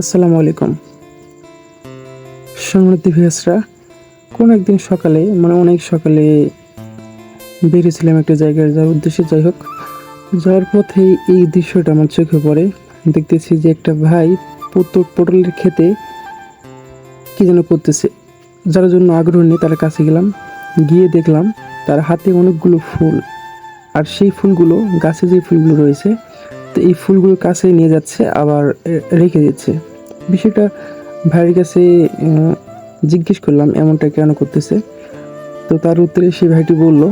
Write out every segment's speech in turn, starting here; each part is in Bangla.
আসসালামু আলাইকুম। সম্মানিত ভিয়াসরা কোন একদিন সকালে মানে অনেক সকালে বেরিয়েছিলাম একটা জায়গায় যাওয়ার উদ্দেশ্যে, যাই হোক, যাওয়ার পথে এই দৃশ্যটা আমার চোখে পড়ে। দেখতেছি যে একটা ভাই পটল পটলের খেতে কি যেন করতেছে। যার জন্য আগ্রহ নিয়ে তার কাছে গেলাম, গিয়ে দেখলাম তার হাতে অনেকগুলো ফুল। আর সেই ফুলগুলো, গাছে যে ফুলগুলো রয়েছে তো এই ফুলগুলো কাছে নিয়ে যাচ্ছে, আবার রেখে দিচ্ছে। বিষয়টা ভাইয়ের কাছে জিজ্ঞেস করলাম, এমনটা কেন করতেছে? তো তার উত্তরে সেই ভাইটি বলল,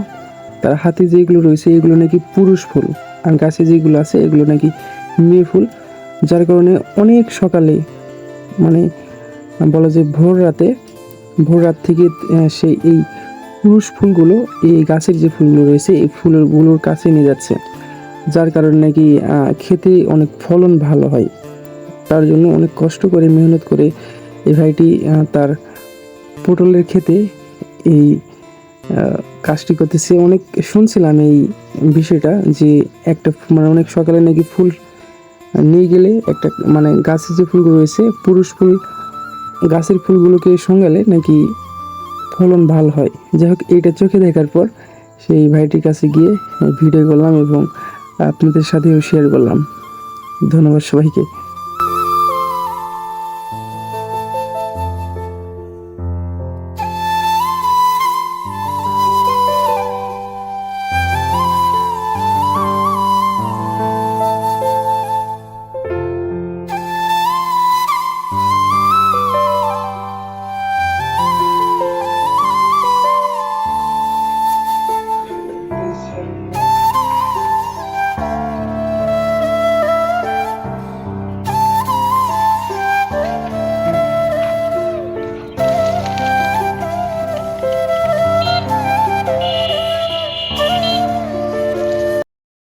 তার হাতে যেগুলো রয়েছে, এগুলো নাকি পুরুষ ফুল, আর গাছে যেগুলো আছে, এগুলো নাকি মেয়ে ফুল। যার কারণে অনেক সকালে মানে বলা যায় ভোর রাতে, ভোর রাত থেকে সেই এই পুরুষ ফুলগুলো, এই গাছের যে ফুলগুলো রয়েছে, এই ফুলগুলোর কাছে নিয়ে যাচ্ছে। যার কারণে নাকি খেতে অনেক ফলন ভালো হয়। তার জন্য অনেক কষ্ট করে, মেহনত করে এই ভাইটি তার পটলের খেতে এই কাজটি করতেছে। অনেক শুনছিলাম এই বিষয়টা যে একটা মানে অনেক সকালে নাকি ফুল নিয়ে গেলে একটা মানে গাছের যে ফুলগুলো রয়েছে, পুরুষ ফুল, গাছের ফুলগুলোকে সঙ্গালে নাকি ফলন ভালো হয়। যাই হোক, এইটা চোখে দেখার পর সেই ভাইটির কাছে গিয়ে ভিডিও করলাম এবং আপনাদের সাথেও শেয়ার করলাম। ধন্যবাদ সবাইকে।